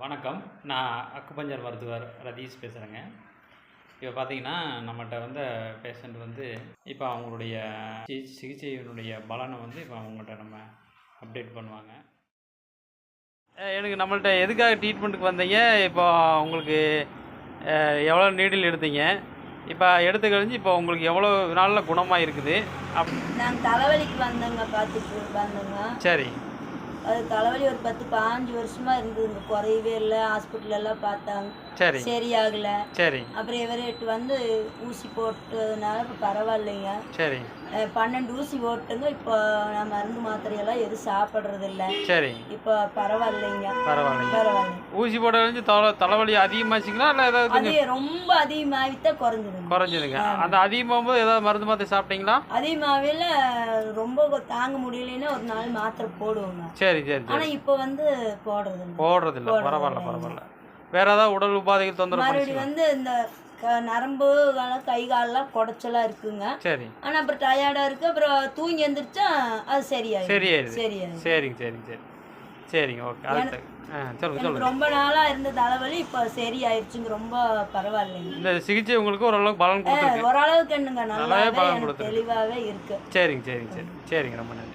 வணக்கம். நான் அக்குபஞ்சர் மருத்துவர் ரதீஷ் பேசுகிறேங்க இப்போ பார்த்தீங்கன்னா நம்மகிட்ட வந்த பேஷண்ட் வந்து இப்போ அவங்களுடைய சிகிச்சையினுடைய பலனை வந்து இப்போ அவங்கள்ட்ட நம்ம அப்டேட் பண்ணுவாங்க. எனக்கு நம்மள்ட்ட எதுக்காக ட்ரீட்மெண்ட்டுக்கு வந்தீங்க? இப்போ உங்களுக்கு எவ்வளோ நீடில் எடுத்தீங்க? இப்போ எடுத்து கழிஞ்சு இப்போ உங்களுக்கு எவ்வளோ நாளில் குணமாக இருக்குது அப் நாங்கள் தலைவலிக்கு வந்தோங்க பார்த்துட்டு வந்தோங்க. சரி. அது தலைவலி ஒரு பத்து பாஞ்சு வருஷமா இருந்ததுங்க. குறையவே இல்லை. ஹாஸ்பிட்டல் எல்லாம் பார்த்தாங்க. சரி. சரியாகல. சரி. அப்புறம் இவரேட்டு வந்து ஊசி போட்டதுனால இப்போ பரவாயில்லைங்க. சரி. பன்னெண்டு ஊசி போட்டுங்க. இப்போ நான் மருந்து மாத்திரையெல்லாம் எதுவும் சாப்பிட்றது இல்லை சரி. இப்போ பரவாயில்லைங்க. பரவாயில்லைங்க. பரவாயில்லை. ஊசி போட கழிஞ்சு தலை தலைவலி அதிகமாச்சுங்களா? இல்லை ஏதாவது அது கொஞ்சம் ரொம்ப அதிகமாகித்தான் குறைஞ்சிதுங்க குறைஞ்சதுங்க அந்த அதிகமாகும் போது ஏதாவது மருந்து மாத்திரை சாப்பிட்டீங்களா? அதிகமாகவே ரொம்ப தாங்க முடியலைன்னா ஒரு நாள் மாத்திரை போடுவோங்க. சரி சரி சரி. ஆனால் இப்போ வந்து போடுறது இல்லை போடுறது இல்லை போடுறது பரவாயில்ல. பரவாயில்ல வேற ஏதாவது உடல் உபாதைகள் தொந்தரவு மறுபடியும் பண்ணுச்சுங்களா? வந்து இந்த க- நரம்பு கை காலெல்லாம் குடைச்சலா இருக்குங்க. சரி. ஆனா அப்புறம் டயர்டா இருக்கு. அப்புறம் தூங்கி எந்திரிச்சா அது சரியாயிடும் சரியாயிருது சரியாயிடும் சரிங்க சரிங்க சரி. சரிங்க ஓகே அடுத்து. ஆ சொல்லுங்க சொல்லுங்க. ரொம்ப நாளா இருந்த தலைவலி இப்போ சரியாயிடுச்சுங்க ரொம்ப பரவாயில்லைங்க. இந்த சிகிச்சை உங்களுக்கு ஓரளவுக்கு பலன் கொடுத்துருக்கு. ஓரளவுக்கு என்னங்க நல்லாவே பலன் கொடுத்திருக்கு. தெளிவாவே இருக்கு. சரிங்க சரிங்க சரி. சரிங்க ரொம்ப நன்றி.